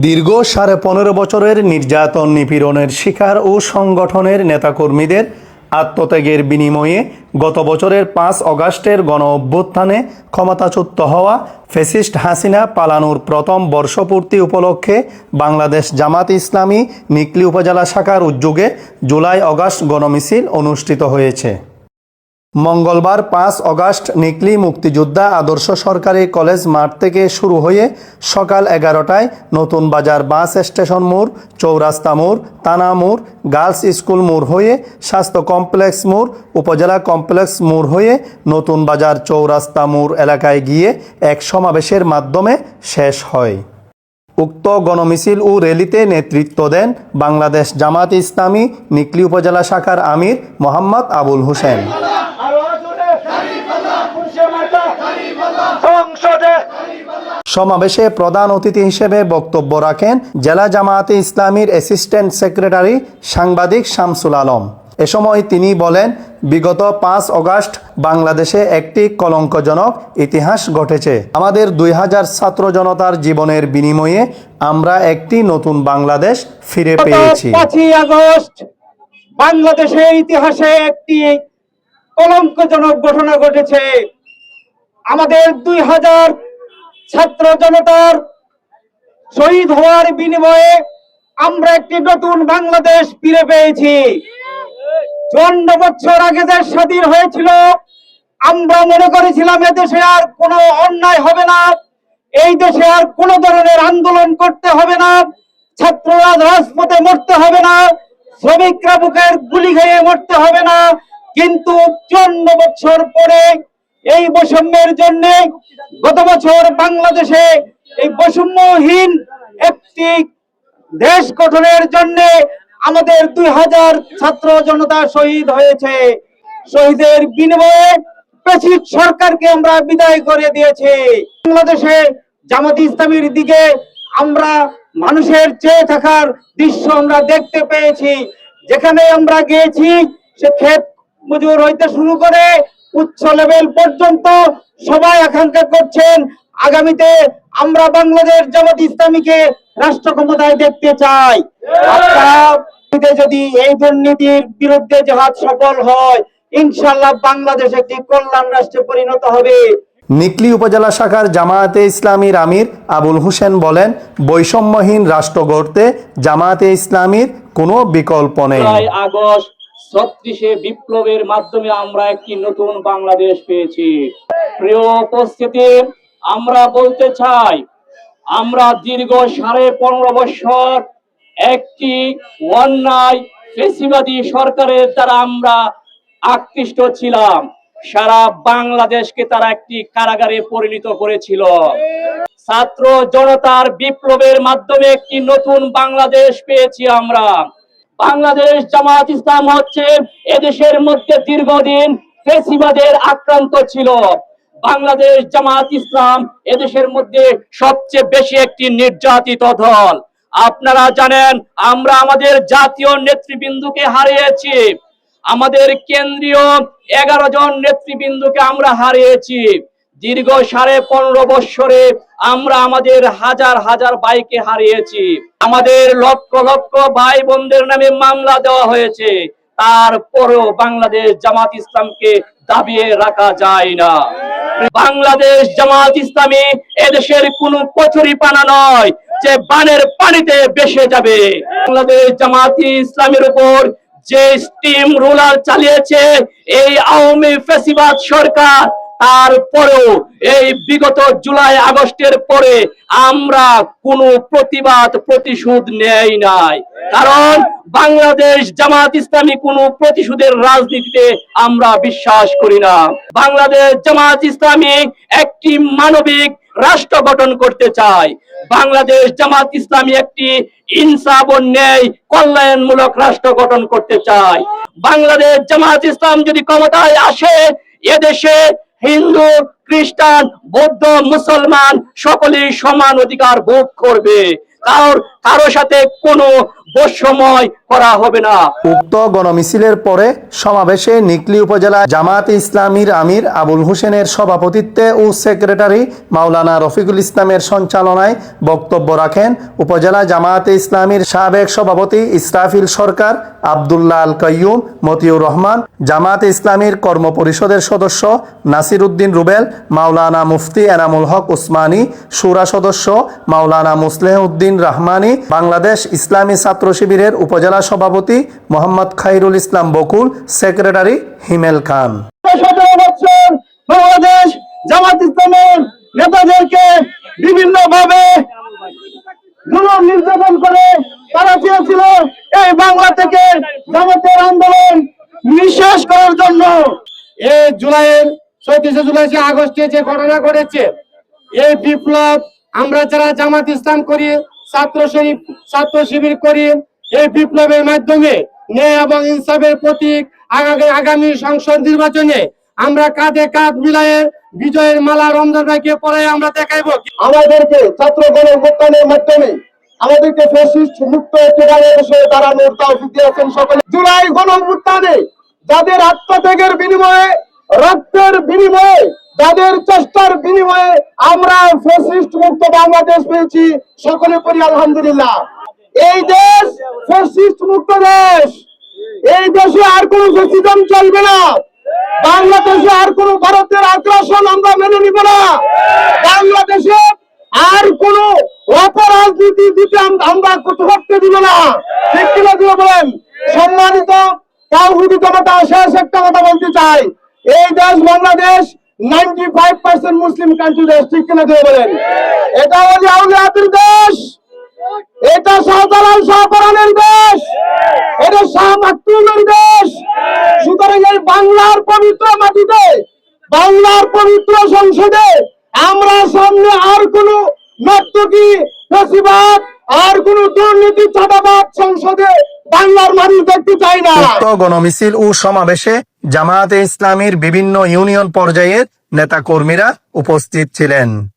দীর্ঘ সাড়ে পনেরো বছরের নির্যাতন নিপীড়নের শিকার ও সংগঠনের নেতাকর্মীদের আত্মত্যাগের বিনিময়ে গত বছরের পাঁচ অগাস্টের গণ অভ্যুত্থানে ক্ষমতাচ্যুত হওয়া ফেসিস্ট হাসিনা পালানোর প্রথম বর্ষপূর্তি উপলক্ষে বাংলাদেশ জামাত ইসলামী নিকলি উপজেলা শাখার উদ্যোগে জুলাই অগাস্ট গণমিছিল অনুষ্ঠিত হয়েছে। মঙ্গলবার পাঁচ অগাস্ট নিকলি মুক্তিযোদ্ধা আদর্শ সরকারি কলেজ মাঠ থেকে শুরু হয়ে সকাল এগারোটায় নতুন বাজার বাস স্টেশন মোড়, চৌরাস্তা মোড়, তানা মোড়, গার্লস স্কুল মোড় হয়ে স্বাস্থ্য কমপ্লেক্স মোড়, উপজেলা কমপ্লেক্স মোড় হয়ে নতুন বাজার চৌরাস্তা মোড় এলাকায় গিয়ে এক সমাবেশের মাধ্যমে শেষ হয়। উক্ত গণমিছিল ও র্যালিতে নেতৃত্ব দেন বাংলাদেশ জামাত ইসলামী, নিকলি উপজেলা শাখার আমির মোহাম্মদ আবুল হোসেন আরও জোরে পুরুষে মাতা সংসদে সমাবেশে প্রধান অতিথি হিসেবে বক্তব্য রাখেন জেলা জামায়াতে ইসলামীর অ্যাসিস্ট্যান্ট সেক্রেটারি সাংবাদিক শামসুল আলম। এ সময় তিনি বলেন বিগত পাঁচ অগাস্ট বাংলাদেশে একটি কলঙ্কজনক ইতিহাস ঘটেছে। আমাদের দুই হাজার ছাত্র জনতার জীবনের বিনিময়ে আমরা একটি নতুন বাংলাদেশ ফিরে পেয়েছি। পাঁচই আগস্ট বাংলাদেশের ইতিহাসে একটি কলঙ্কজনক ঘটনা ঘটেছে। আমাদের দুই হাজার ছাত্র জনতার শহীদ হওয়ার বিনিময়ে আমরা একটি নতুন বাংলাদেশ ফিরে পেয়েছি। চুয়ান্ন বছর আগে যে স্বাধীন হয়েছিল, আমরা মনে করেছিলাম এদেশে আর কোনো অন্যায় হবে না, এই দেশে আর কোনো ধরনের আন্দোলন করতে হবে না, ছাত্ররা রাজপথে মরতে হবে না, শ্রমিকরা বুকের গুলি খেয়ে মরতে হবে না, কিন্তু চুয়ান্ন বছর পরে এই বৈষম্যের জন্য গত বছর বাংলাদেশে এই বৈষম্যহীন একটি দেশ গঠনের জন্য আমাদের দুই হাজার ছাত্র জনতা শহীদ হয়েছে। শহীদের বিনিময়ে প্রেসিড সরকারকে আমরা বিদায় করে দিয়েছি। বাংলাদেশে জামাত ইসলামীর দিকে আমরা মানুষের চেয়ে থাকার দৃশ্য আমরা দেখতে পেয়েছি। যেখানে আমরা গিয়েছি, সে ক্ষেত মজুর হইতে শুরু করে উচ্চ লেভেল পর্যন্ত সবাই আকাঙ্ক্ষা করছেন আগামীতে আমরা বাংলাদেশ জামাত ইসলামীকে রাষ্ট্র ক্ষমতায় দেখতে চাই। আপনারা যদি এই দুর্নীতির বিরুদ্ধে জেহাদ সফল হয় ইনশাল্লাহ বাংলাদেশ একটি কল্যাণ রাষ্ট্রে পরিণত হবে। নিকলি উপজেলা শাখার জামায়াতে ইসলামীর আমির আবুল হোসেন বলেন বৈষম্যহীন রাষ্ট্র গড়তে জামায়াতে ইসলামীর কোনো বিকল্প নেই। আগস্ট ছত্রিশে বিপ্লবের মাধ্যমে আমরা একটি নতুন বাংলাদেশ পেয়েছি। প্রিয় উপস্থিতি, আমরা বলতে চাই, আমরা দীর্ঘ সাড়ে পনেরো বছর একটি অন্যায় ফেসিবাদী সরকারের দ্বারা আমরা আকৃষ্ট ছিলাম। সারা বাংলাদেশকে তারা একটি কারাগারে পরিণত করেছিল। ছাত্র জনতার বিপ্লবের মাধ্যমে একটি নতুন বাংলাদেশ পেয়েছি আমরা। বাংলাদেশ জামাত ইসলাম হচ্ছে এদেশের মধ্যে দীর্ঘদিন ফেসিবাদের আক্রান্ত ছিল। বাংলাদেশ জামাত ইসলাম এদেশের মধ্যে সবচেয়ে বেশি একটি নির্যাতিত দল। আপনারা জানেন, আমরা আমাদের জাতীয় নেতৃবৃন্দকে হারিয়েছি। আমাদের কেন্দ্রীয় এগারো জন নেতৃবৃন্দকে আমরা হারিয়েছি। দীর্ঘ সাড়ে পনেরো বৎসরে আমরা আমাদের হাজার হাজার ভাইকে হারিয়েছি। আমাদের লক্ষ লক্ষ ভাই বোনদের নামে মামলা দেওয়া হয়েছে। তারপরেও বাংলাদেশ জামাত ইসলামকে দাবিয়ে রাখা যায় না। বাংলাদেশ জামাত ইসলামী এদেশের কোন কচুরি পানা নয় যে বানের পানিতে বেসে যাবে। বাংলাদেশ জামাত ইসলামের উপর যে স্টিম রোলার চালিয়েছে, এই আওয়ামী ফেসিবাদ সরকার তারপরেও এই বিগত জুলাই, আগস্টের পরে আমরা কোনো প্রতিবাদ, প্রতিশোধ নেই নাই। কারণ বাংলাদেশ জামাত ইসলামী কোনো প্রতিশোধের রাজনীতিতে আমরা বিশ্বাস করি না। বাংলাদেশ জামাত ইসলামী একটি মানবিক রাষ্ট্র গঠন করতে চায়। বাংলাদেশ জামাত ইসলামী একটি ইনসাফ ও ন্যায় কল্যাণমূলক রাষ্ট্র গঠন করতে চায়। বাংলাদেশ জামাত ইসলাম যদি ক্ষমতায় আসে, এদেশে হিন্দু খ্রিস্টান বৌদ্ধ মুসলমান সকলেই সমান অধিকার ভোগ করবে। কারোর কারও সাথে কোনো বৈষময় করা উক্ত গণমিছিলের পরে সমাবেশে নিকলি উপজেলা জামাত ইসলামীর আমির আবুল হোসেনের সভাপতিত্বে ও সেক্রেটারি মাওলানা রফিকুল ইসলামের সঞ্চালনায় বক্তব্য রাখেন উপজেলা ইসলামীর সাবেক সভাপতি ইসরাফিল সরকার আবদুল্লাহ আল মতিউর রহমান, জামাত ইসলামীর কর্ম পরিষদের সদস্য নাসির উদ্দিন রুবেল, মাওলানা মুফতি এনামুল হক উসমানী, সুরা সদস্য মাওলানা মুসলেহ উদ্দিন রাহমানি, বাংলাদেশ ইসলামী ছাত্র শিবিরের উপজেলা সভাপতি মোহাম্মদ খাইরুল ইসলাম বকুল সেক্রেটারি হিমেল খান। বাংলাদেশ জামাত ইসলামের নেতাদেরকে বিভিন্ন ভাবে নির্যাতন করে তারা চেয়েছিল এই বাংলা থেকে জামাতের আন্দোলন নিঃশেষ করার জন্য। এই জুলাইয়ের চৌত্রিশে জুলাই যে আগস্টে যে ঘটনা ঘটেছে এই বিপ্লব আমরা যারা জামাত ইসলাম করি ছাত্র ছাত্র শিবির করি এই বিপ্লবের মাধ্যমে ন্যায় এবং ইনসাফের প্রতীক আগামী সংসদ নির্বাচনে আমরা কাঁধে কাঁধ মিলায়ে বিজয়ের মালা রমজান ভাইকে পরে আমরা দেখাইবো। আমাদেরকে ছাত্র গণঅভ্যুত্থানের মাধ্যমে আমাদেরকে ফ্যাসিস্ট মুক্ত একটি বাংলাদেশে দাঁড়ানোর তৌফিক দিয়েছেন সকলে। জুলাই গণঅভ্যুত্থানে যাদের আত্মত্যাগের বিনিময়ে, রক্তের বিনিময়ে যাদের চেষ্টার বিনিময়ে আমরা ফ্যাসিস্ট মুক্ত বাংলাদেশ পেয়েছি। সকলে পড়ি আলহামদুলিল্লাহ। এই দেশ ফ্যাসিস্ট মুক্ত দেশ। এই দেশে আর কোন ফ্যাসিজম চলবে না। বাংলাদেশে আর কোন ভারতের আগ্রাসন আমরা মেনে নিব না। বাংলাদেশে আর কোন অপরাজনীতি দিতে আমরা করতে দিব না। ঠিক কিনা বলেন? সম্মানিত তাওহিদি জনতা শেষ একটা কথা বলতে চাই। এই দেশ Bangladesh ninety five percent Muslim country দেশ ঠিক কিনা দিয়ে বলেন? এটা হলি আউলিয়াদের দেশ। এটা শাহজালাল শাহপরানের দেশ। এটা শাহ মাকতুমের দেশ। সুতরাং এই বাংলার পবিত্র মাটিতে, বাংলার পবিত্র সংসদে আমরা সামনে আর কোন নর্তকী ফেসিবাদ, আর কোন দুর্নীতি চাঁদাবাদ সংসদে বাংলার মানুষ দেখতে চাই না। গণমিছিল ও সমাবেশে জামায়াতে ইসলামীর বিভিন্ন ইউনিয়ন পর্যায়ের নেতাকর্মীরা উপস্থিত ছিলেন।